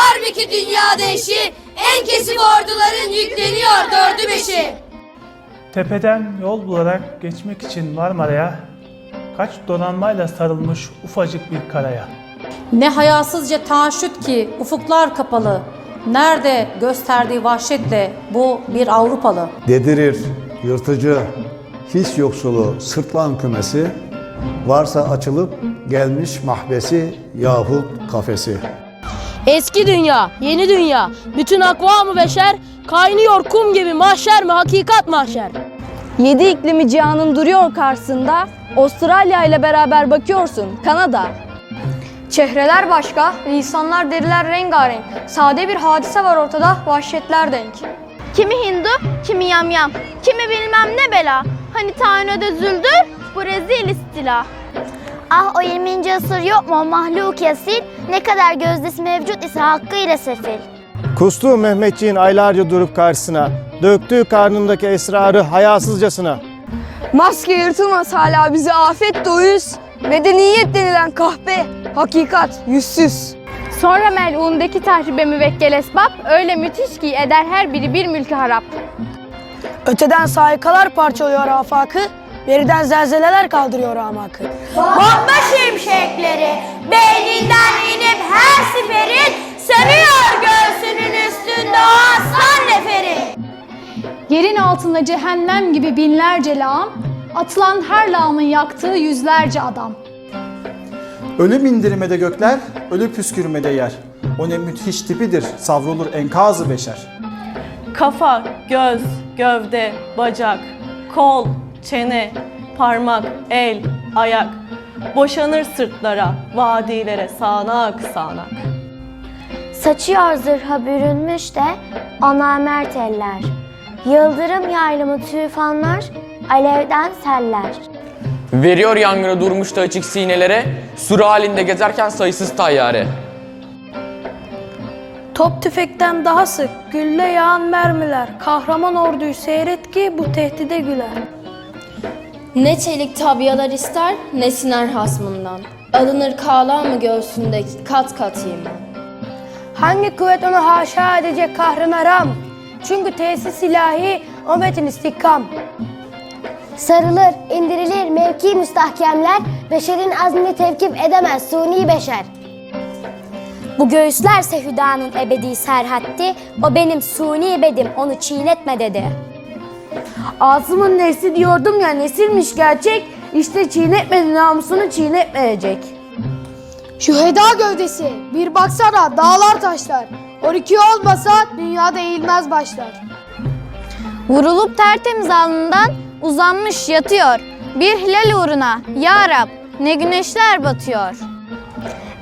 Halbuki dünyada eşi en kesif orduların yükleniyor dördü beşi. Tepeden yol bularak geçmek için Marmara'ya kaç donanmayla sarılmış ufacık bir karaya. Ne hayasızca taşüt ki ufuklar kapalı. Nerede gösterdiği vahşetle bu bir Avrupalı. Dedirir yırtıcı, his yoksulu sırtlan kümesi, varsa açılıp gelmiş mahbesi yahut kafesi. Eski dünya, yeni dünya, bütün akvamı beşer, kaynıyor kum gibi mahşer mi hakikat mahşer. Yedi iklimi cihanın duruyor karşısında. Avustralya ile beraber bakıyorsun Kanada. Çehreler başka, lisanlar deriler rengarenk. Sade bir hadise var ortada, vahşetler denk. Kimi Hindu, kimi yamyam, kimi bilmem ne bela. Hani tainoda züldür, bu rezil istila. Ah o 20. asır yok mu o mahluk yasil, ne kadar gözdesi mevcut ise hakkıyla sefil. Kustu Mehmetçiğin aylarca durup karşısına, döktüğü karnındaki esrarı hayasızcasına. Maske yırtılmaz hala bize afet de uyuz. Medeniyet denilen kahpe, hakikat yüzsüz. Sonra melundaki tahribe müvekkel esbab, öyle müthiş ki eder her biri bir mülkü harap. Öteden saikalar parçalıyor afakı, beriden zelzeleler kaldırıyor amakı. Bomba şimşekleri beyninden inip her siperin sönüyor göğsünün üstünde o aslan neferi. Yerin altında cehennem gibi binlerce lağım, atılan her lağımın yaktığı yüzlerce adam. Ölüm indirmede gökler, ölü püskürmede yer. O ne müthiş tipidir, savrulur enkazı beşer. Kafa, göz, gövde, bacak, kol, çene, parmak, el, ayak. Boşanır sırtlara, vadilere sağanak sağanak. Saçıyor zırha bürünmüş de ona mert eller. Yıldırım yaylımı tüfanlar, alevden seller. Veriyor yangını durmuştu açık sinelere, sürü halinde gezerken sayısız tayyare. Top tüfekten daha sık, gülle yağan mermiler. Kahraman orduyu seyret ki bu tehdide güler. Ne çelik tabyalar ister, ne siner hasmından. Alınır kağla mı göğsündeki kat kat yemin. Hangi kuvvet onu haşa edecek kahrına ram? Çünkü tesis ilahi o metin istikam. Sarılır, indirilir mevki müstahkemler, beşerin azmini tevkif edemez suni beşer. Bu göğüslerse hüdanın ebedi serhatti, o benim suni bedim, onu çiğnetme dedi. Ağzımın nesli diyordum ya nesilmiş gerçek, işte çiğnetmedi namusunu çiğnetmeyecek. Şüheda gövdesi, bir baksana dağlar taşlar. 12 olmasa dünyada eğilmez başlar. Vurulup tertemiz alnından uzanmış yatıyor. Bir hilal uğruna, Ya Rab, ne güneşler batıyor.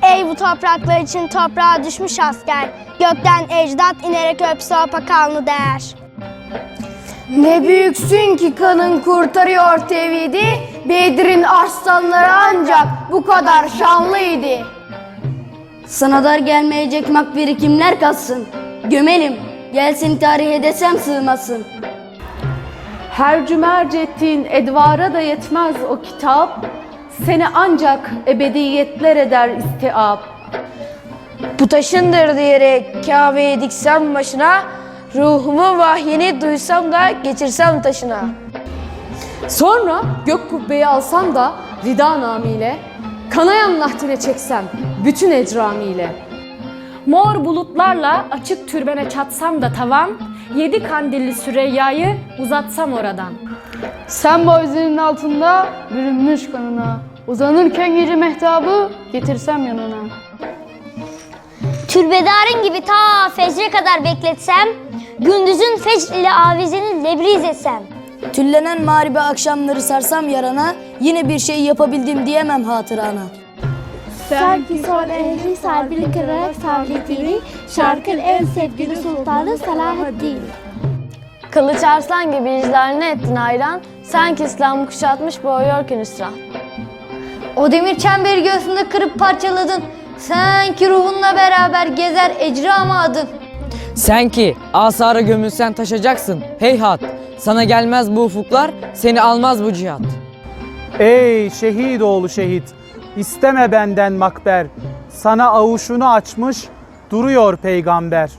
Ey bu topraklar için toprağa düşmüş asker, gökten ecdat inerek öpse o pakalını değer. Ne büyüksün ki kanın kurtarıyor tevhidi, Bedir'in arslanları ancak bu kadar şanlıydı. Sana dar gelmeyecek makbiri kimler katsın? Gömelim, gelsin tarihe desem sığmasın. Her cümerc ettiğin edvara da yetmez o kitap. Seni ancak ebediyetler eder istiab. Bu taşındır diyerek Kabe'yi diksem başına, ruhumu vahyini duysam da geçirsem taşına. Sonra gök kubbeyi alsam da rida namiyle, kanayan nahtine çeksem bütün ecramiyle. Mor bulutlarla açık türbene çatsam da tavan, yedi kandilli Süreyya'yı uzatsam oradan. Sen boyzunun altında bürünmüş kanına, uzanırken gece mehtabı getirsem yanına. Türbedarın gibi ta fecre kadar bekletsem, gündüzün fecr ile avizeni lebriz etsem. Tüllenen mağribe akşamları sarsam yarana, yine bir şey yapabildim diyemem hatırana. Sanki son ehli sarbili kırarak savletini, şarkın en sevgili sultanı Salahaddin. Kılıç arslan gibi icraline ettin hayran, sanki İslam'ı kuşatmış boğuyorken hüsran. O demir çemberi göğsünde kırıp parçaladın, sanki ruhunla beraber gezer ecrama adın. Sen ki asara gömülsen taşacaksın, heyhat. Sana gelmez bu ufuklar, seni almaz bu cihat. Ey şehit oğlu şehit, isteme benden makber. Sana avuşunu açmış, duruyor peygamber.